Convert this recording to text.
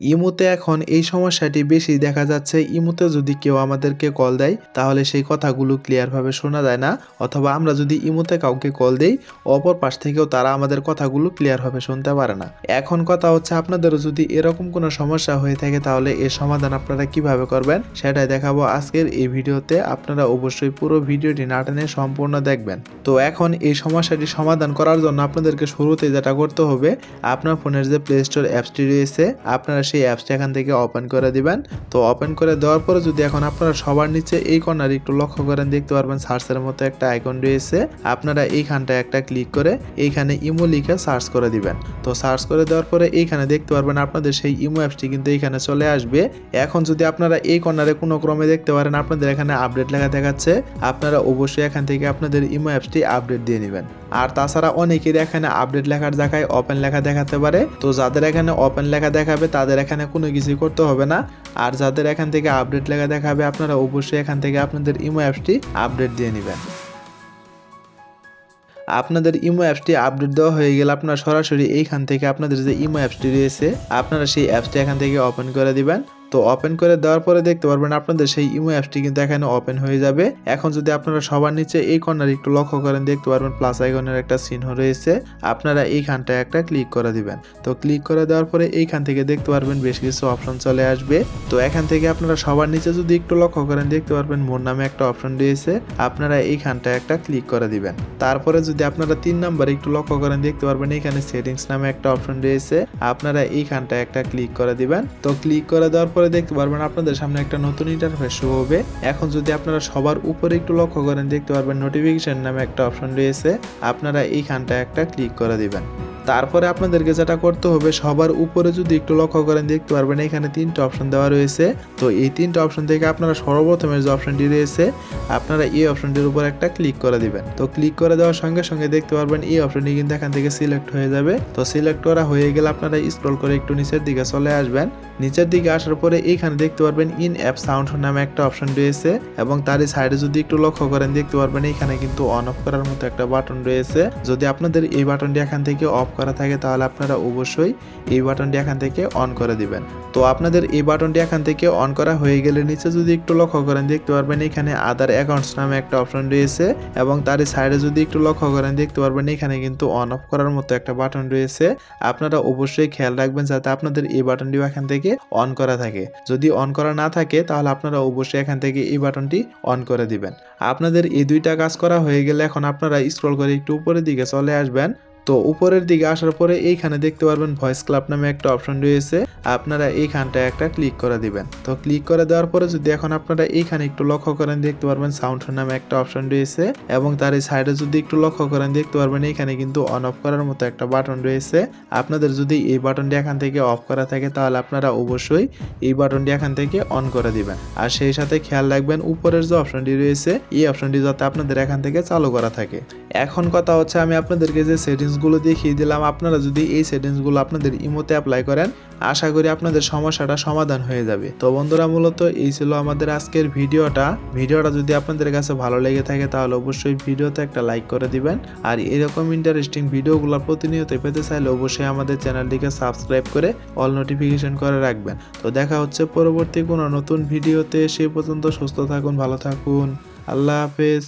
ইমুতে এখন এই সমস্যাটি বেশি দেখা যাচ্ছে। ইমুতে যদি কেউ আমাদেরকে কল দেয়, তাহলে সেই কথাগুলো ক্লিয়ারভাবে শোনা যায় না। অথবা আমরা যদি ইমুতে কাউকে কল দেই, অপর পাশ থেকেও তারা আমাদের কথাগুলো ক্লিয়ারভাবে শুনতে পারে না। এখন কথা হচ্ছে আপনাদেরও যদি এরকম কোনো সমস্যা হয়ে থাকে, তাহলে এর সমাধান আপনারা কীভাবে করবেন সেটাই দেখাবো আজকের এই ভিডিওতে। আপনারা অবশ্যই পুরো ভিডিওটি না টেনে সম্পূর্ণ দেখবেন। তো এখন এই সমস্যাটি সমাধান করার জন্য আপনাদেরকে শুরুতে যেটা করতে হবে, আপনার ফোনের যে প্লে স্টোর অ্যাপসটি রয়েছে, আপনারা সেই অ্যাপসটি এখান থেকে ওপেন করে দিবেন। তো ওপেন করে দেওয়ার পরে যদি এখন আপনারা সবার নিচে এই কর্নার একটু লক্ষ্য করেন, দেখতে পারবেন সার্চের মতো একটা আইকন রয়েছে। আপনারা এইখানটায় একটা ক্লিক করে এইখানে ইমো লিখে সার্চ করে দিবেন। তো সার্চ করে দেওয়ার পরে এইখানে দেখতে পারবেন আপনাদের সেই ইমো অ্যাপসটি কিন্তু এইখানে চলে আসবে। এখন যদি আপনারা এই কর্নারে কোনো ক্রমে দেখতে পারেন, আপনাদের এখানে আপডেট লেখা দেখাচ্ছে। আপনারা অবশ্যই এখান থেকে আপনাদের ইমো অ্যাপসটি আপডেট দিয়ে নেবেন। আর তাছাড়া অনেকের এখানে আপডেট লেখার জায়গায় ওপেন লেখা দেখাতে পারে। তো যাদের এখানে ওপেন লেখা দেখাবে, তাদের এখানে কোনো কিছুই করতে হবে না। আর যাদের এখান থেকে আপডেট লেখা দেখাবে, আপনারা অবশ্যই এখান থেকে আপনাদের ইমো অ্যাপসটি আপডেট দিয়ে নেবেন। আপনাদের ইমো অ্যাপসটি আপডেট দেওয়া হয়ে গেলে আপনারা সরাসরি এইখান থেকে আপনাদের যে ইমো অ্যাপসটি রয়েছে, আপনারা সেই অ্যাপসটি এখান থেকে ওপেন করে দিবেন। তো ওপেন করে দেওয়ার পরে দেখতে পারবেন আপনাদের সেই ইমো অ্যাপসটি কিন্তু এখানে ওপেন হয়ে যাবে। এখন যদি আপনারা সবার নিচে এই কর্নার একটু লক্ষ্য করেন, দেখতে পারবেন প্লাস আইকনের একটা চিহ্ন রয়েছে। আপনারা এইখানটায় একটা ক্লিক করে দিবেন। তো ক্লিক করে দেওয়ার পরে এইখান থেকে দেখতে পারবেন বেশ কিছু অপশন চলে আসবে। তো এখান থেকে আপনারা সবার নিচে যদি একটু লক্ষ্য করেন, দেখতে পারবেন মোর নামে একটা অপশন রয়েছে। আপনারা এইখানটায় একটা ক্লিক করে দিবেন। তারপরে যদি আপনারা তিন নাম্বার একটু লক্ষ্য করেন, দেখতে পারবেন এখানে সেটিংস নামে একটা অপশন রয়েছে। আপনারা এইখানটায় একটা ক্লিক করে দিবেন। তো ক্লিক করে দেওয়ার পরে দেখতে পারবেন আপনাদের সামনে একটা নতুন ইন্টারফেস শো হবে। এখন যদি আপনারা সবার উপরে একটু লক্ষ্য করেন, দেখতে পারবেন নোটিফিকেশন নামে একটা অপশন রয়েছে। আপনারা এইখানটা একটা ক্লিক করে দিবেন। তারপরে আপনাদেরকে যেটা করতে হবে, সবার উপরে যদি একটু লক্ষ্য করেন, দেখতে পারবেন এখানে তিনটা অপশন দেওয়া রয়েছে। তো এই তিনটা অপশন থেকে আপনারা সর্বপ্রথমের যে অপশনটি রয়েছে, আপনারা এই অপশনটির উপর একটা ক্লিক করে দিবেন। তো ক্লিক করে দেওয়ার সঙ্গে সঙ্গে দেখতে পারবেন এই অপশনটি কিন্তু এখান থেকে সিলেক্ট হয়ে যাবে। তো সিলেক্ট করা হয়ে গেলে আপনারা স্ক্রল করে একটু নিচের দিকে চলে আসবেন। নিচের দিকে আসার পরে এইখানে দেখতে পারবেন ইন অ্যাপ সাউন্ড নামে একটা অপশন রয়েছে এবং তারই সাইডে যদি একটু লক্ষ্য করেন, দেখতে পারবেন এখানে কিন্তু অন অফ করার মতো একটা বাটন রয়েছে। যদি আপনাদের এই বাটনটি এখান থেকে অফ করা থাকে তাহলে আপনারা অবশ্যই এই বাটনটি এখান থেকে অন করে দিবেন। তো আপনাদের এই বাটনটি এখান থেকে অন করা হয়ে গেলে নিচে যদি একটু লক্ষ্য করেন, দেখতে পারবেন এখানে আদার অ্যাকাউন্টস নামে একটা অপশন রয়েছে এবং তারই সাইডে যদি একটু লক্ষ্য করেন, দেখতে পারবেন এখানে কিন্তু অন অফ করার মতো একটা বাটন রয়েছে। আপনারা অবশ্যই খেয়াল রাখবেন যাতে আপনাদের এই বাটনটিও এখান থেকে অন করা থাকে। যদি অন করা না থাকে, তাহলে আপনারা অবশ্যই এখান থেকে এই বাটনটি অন করে দিবেন। আপনাদের এই দুইটা কাজ করা হয়ে গেলে এখন আপনারা স্ক্রল করে একটু উপরের দিকে চলে আসবেন। তো উপরের দিকে আসার পরে এইখানে দেখতে পারবেন ভয়েস ক্লাব নামে একটা অপশন রয়েছে। আপনারা এইখানটায় একটা ক্লিক করে দিবেন। তো ক্লিক করে দেওয়ার পরে যদি এখন আপনারা এইখানে একটু লক্ষ্য করেন, দেখতে পারবেন সাউন্ড নামে একটা অপশন রয়েছে এবং তার এই সাইডে যদি একটু লক্ষ্য করেন, দেখতে পারবেন এইখানে কিন্তু অন অফ করার মতো একটা বাটন রয়েছে। আপনাদের যদি এই বাটনটি এখান থেকে অফ করা থাকে, তাহলে আপনারা অবশ্যই এই বাটনটি এখান থেকে অন করে দিবেন। আর সেই সাথে খেয়াল রাখবেন, উপরের যে অপশনটি রয়েছে, এই অপশনটি যাতে আপনাদের এখান থেকে চালু করা থাকে। এখন কথা হচ্ছে, আমি আপনাদেরকে যে সেটিংসগুলো দেখিয়ে দিলাম। আপনারা যদি এই সেটিংসগুলো আপনাদের ইমোতে অ্যাপ্লাই করেন, আশা করি আপনাদের সমস্যাটা সমাধান হয়ে যাবে। তো বন্ধুরা, মূলত এই ছিল আমাদের আজকের ভিডিওটা। ভিডিওটা যদি আপনাদের কাছে ভালো লেগে থাকে, তাহলে অবশ্যই ভিডিওতে একটা লাইক করে দিবেন। আর এরকম ইন্টারেস্টিং ভিডিওগুলো প্রতিনিয়ত পেতে চাইলে অবশ্যই আমাদের চ্যানেলটিকে সাবস্ক্রাইব করে অল নোটিফিকেশন করে রাখবেন। তো দেখা হচ্ছে পরবর্তী কোনো নতুন ভিডিওতে। সে পর্যন্ত সুস্থ থাকুন, ভালো থাকুন। আল্লাহ হাফেজ।